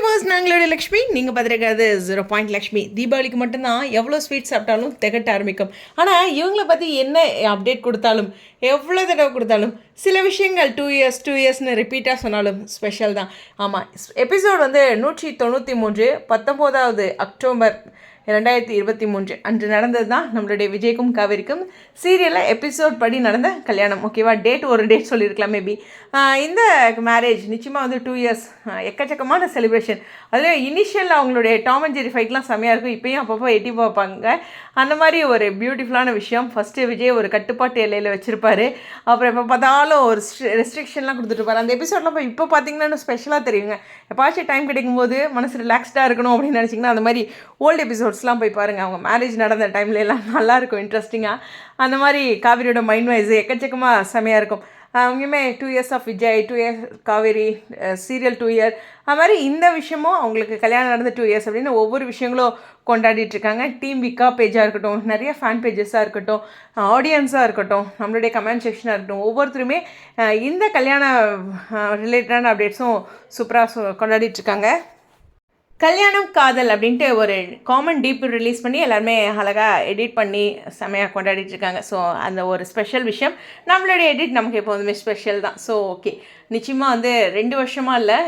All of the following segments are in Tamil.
வியூவர்ஸ் நாங்களுடைய லக்ஷ்மி. நீங்கள் பார்த்துருக்காது ஜீரோ பாயிண்ட் லக்ஷ்மி. தீபாவளிக்கு மட்டும்தான் எவ்வளோ ஸ்வீட் சாப்பிட்டாலும் திகட்ட ஆரம்பிக்கும். ஆனால் இவங்கள பற்றி என்ன அப்டேட் கொடுத்தாலும் எவ்வளோ தடவை கொடுத்தாலும் சில விஷயங்கள் டூ இயர்ஸ் டூ இயர்ஸ்னு ரிப்பீட்டாக சொன்னாலும் ஸ்பெஷல் தான். ஆமாம் எபிசோட் வந்து நூற்றி தொண்ணூற்றி மூன்று பத்தொம்போதாவது அக்டோபர் ரெண்டாயிரத்தி இருபத்தி மூன்று. அன்று நடந்தது தான் நம்மளுடைய விஜய்க்கும் காவேரிக்கும் சீரியலில் எபிசோட் படி நடந்த கல்யாணம். ஓகேவா டேட் ஒரு டேட் சொல்லியிருக்கலாம் மேபி இந்த மேரேஜ் நிச்சயமாக வந்து டூ இயர்ஸ் எக்கச்சக்கமான செலிப்ரேஷன் அதில் இனிஷியலில் அவங்களுடைய டாம் அண்ட் ஜெரி ஃபைட்லாம் செம்மையாக இருக்கும். இப்போயும் அப்பப்போ எட்டி பார்ப்பாங்க. அந்த மாதிரி ஒரு பியூட்டிஃபுல்லான விஷயம். ஃபஸ்ட்டு விஜய் ஒரு கட்டுப்பாட்டு எல்லையில் வச்சுருப்பாரு. அப்புறம் எப்போ பார்த்தாலும் ஒரு ரெஸ்ட்ரிக்ஷன்லாம் கொடுத்துட்ருப்பாரு அந்த எபிசோட்லாம் இப்போ இப்போ பார்த்தீங்கன்னா இன்னும் ஸ்பெஷலாக தெரியுங்க. எப்பாச்சும் டைம் கிடைக்கும்போது மனசு ரிலாக்ஸ்டாக இருக்கணும் அப்படின்னு நினச்சிங்கன்னா அந்த மாதிரி ஓல்டு எபிசோட்ஸ்லாம் போய் பாருங்கள் அவங்க மேரேஜ் நடந்த டைம்ல எல்லாம் நல்லாயிருக்கும் இன்ட்ரெஸ்டிங்காக அந்த மாதிரி காவிரியோட மைண்ட் வைஸ் எக்கச்சக்கமாக செமையாக இருக்கும். அவங்களுமே two years of Vijay two years Kaveri serial two year அது மாதிரி இந்த விஷயமும் அவங்களுக்கு கல்யாணம் நடந்த டூ இயர்ஸ் அப்படின்னு ஒவ்வொரு விஷயங்களும் கொண்டாடிட்டு இருக்காங்க. டீம் விக்கா பேஜாக இருக்கட்டும் நிறைய ஃபேன் பேஜஸாக இருக்கட்டும் ஆடியன்ஸாக இருக்கட்டும் நம்மளுடைய கமெண்ட் செக்ஷனாக இருக்கட்டும் ஒவ்வொருத்தருமே இந்த கல்யாண ரிலேட்டடான அப்டேட்ஸும் சூப்பராக கொண்டாடிட்டு இருக்காங்க. கல்யாணம் காதல் அப்படின்ட்டு ஒரு காமன் டீப் ரிலீஸ் பண்ணி எல்லாருமே அழகாக எடிட் பண்ணி செம்மையாக கொண்டாடிட்டு இருக்காங்க. ஸோ அந்த ஒரு ஸ்பெஷல் விஷயம். நம்மளுடைய எடிட் நமக்கு எப்போதுமே ஸ்பெஷல் தான். ஸோ ஓகே நிச்சயமாக வந்து ரெண்டு வருஷமாக இல்லை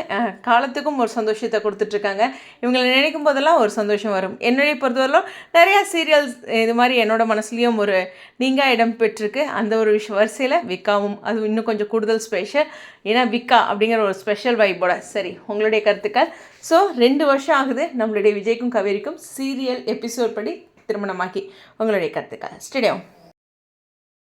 காலத்துக்கும் ஒரு சந்தோஷத்தை கொடுத்துட்ருக்காங்க இவங்களை நினைக்கும் போதெல்லாம் ஒரு சந்தோஷம் வரும். என்னுடைய பொறுத்தவரையிலும் நிறையா சீரியல்ஸ் இது மாதிரி என்னோடய மனசுலேயும் ஒரு நீங்கா இடம் பெற்றிருக்கு. அந்த ஒரு விஷயம் வரிசையில் விக்காவும். அது இன்னும் கொஞ்சம் கூடுதல் ஸ்பெஷல் ஏன்னா விக்கா அப்படிங்கிற ஒரு ஸ்பெஷல் வைப்போட சரி உங்களுடைய கருத்துக்கள். ஸோ ரெண்டு வருஷம் வருஷம் ஆகுது. நம்மளுடைய விஜய்க்கும் கவேரிக்கும் சீரியல் எபிசோட் படி திருமணமாக்கி உங்களுடைய கருத்துக்கள். ஸ்டேடியம்.